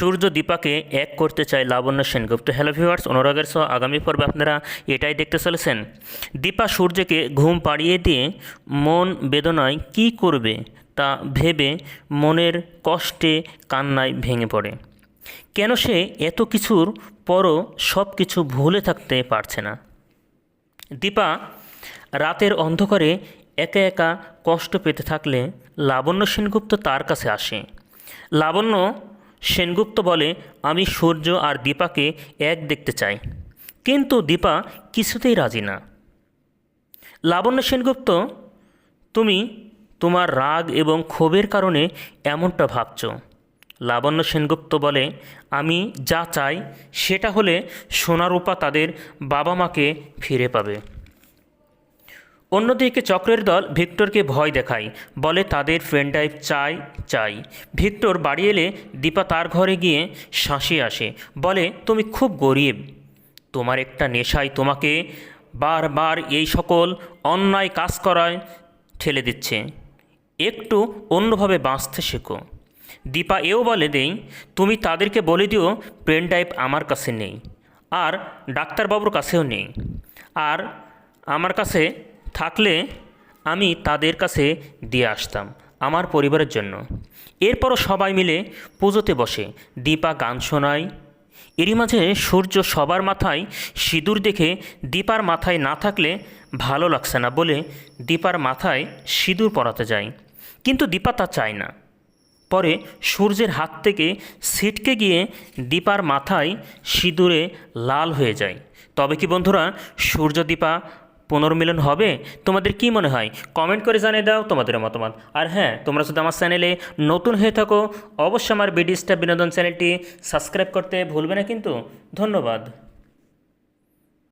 সূর্য দীপাকে এক করতে চায় লাবণ্য সেনগুপ্ত। হ্যালো ভিউয়ার্স অনুরাগের সহ আগামী পর্বে আপনারা এটাই দেখতে চলেছেন। দীপা সূর্যকে ঘুম পাড়িয়ে দিয়ে মন বেদনায় কি করবে তা ভেবে মনের কষ্টে কান্নায় ভেঙে পড়ে। কেন সে এত কিছুর পরও সব কিছু ভুলে থাকতে পারছে না? দীপা রাতের অন্ধকারে একা একা কষ্ট পেতে থাকলে লাবণ্য সেনগুপ্ত তার কাছে আসে। লাবণ্য সেনগুপ্ত বলে, আমি সূর্য আর দীপাকে এক দেখতে চাই। কিন্তু দীপা কিছুতেই রাজি না। লাবণ্য সেনগুপ্ত, তুমি তোমার রাগ এবং ক্ষোভের কারণে এমনটা ভাবছ। লাবণ্য সেনগুপ্ত বলে, আমি যা চাই সেটা হলে সোনারূপা তাদের বাবা মাকে ফিরে পাবে। অন্যদিকে চক্রের দল ভিক্টরকে ভয় দেখায়, বলে তাদের ফ্রেন্ড ড্রাইভ চাই চাই। ভিক্টর বাড়ি এলে দীপা তার ঘরে গিয়ে শাঁসি আসে, বলে, তুমি খুব গরিব। তোমার একটা নেশায় তোমাকে বারবার এই সকল অন্যায় কাজ করায় ঠেলে দিচ্ছে। একটু অন্যভাবে বাঁচতে শেখো দীপা এও বলে, দেই, তুমি তাদেরকে বলে দিও পেন ড্রাইভ আমার কাছে নেই। আর ডাক্তারবাবুর কাছেও নেই। আর আমার কাছে থাকলে আমি তাদের কাছে দিয়ে আসতাম আমার পরিবারের জন্য। এরপরও সবাই মিলে পুজোতে বসে, দীপা গান শোনায়। এরই মাঝে সূর্য সবার মাথায় সিঁদুর দেখে দীপার মাথায় না থাকলে ভালো লাগছে না বলে দীপার মাথায় সিঁদুর পরাতে যায়। কিন্তু দীপা তা চায় না। পরে সূর্যের হাত থেকে ছিটকে গিয়ে দীপার মাথায় সিঁদুরে লাল হয়ে যায়। তবে কি বন্ধুরা, সূর্য দীপা পুনর্মিলন হবে? তোমাদের কি মনে হয়? কমেন্ট করে জানিয়ে দাও তোমাদের মতামত। আর হ্যাঁ তোমরা যদি আমার চ্যানেলে নতুন হয়ে থাকো, অবশ্যই আমার বিডিস্টা বিনোদন চ্যানেলটি সাবস্ক্রাইব করতে ভুলবে না কিন্তু। ধন্যবাদ।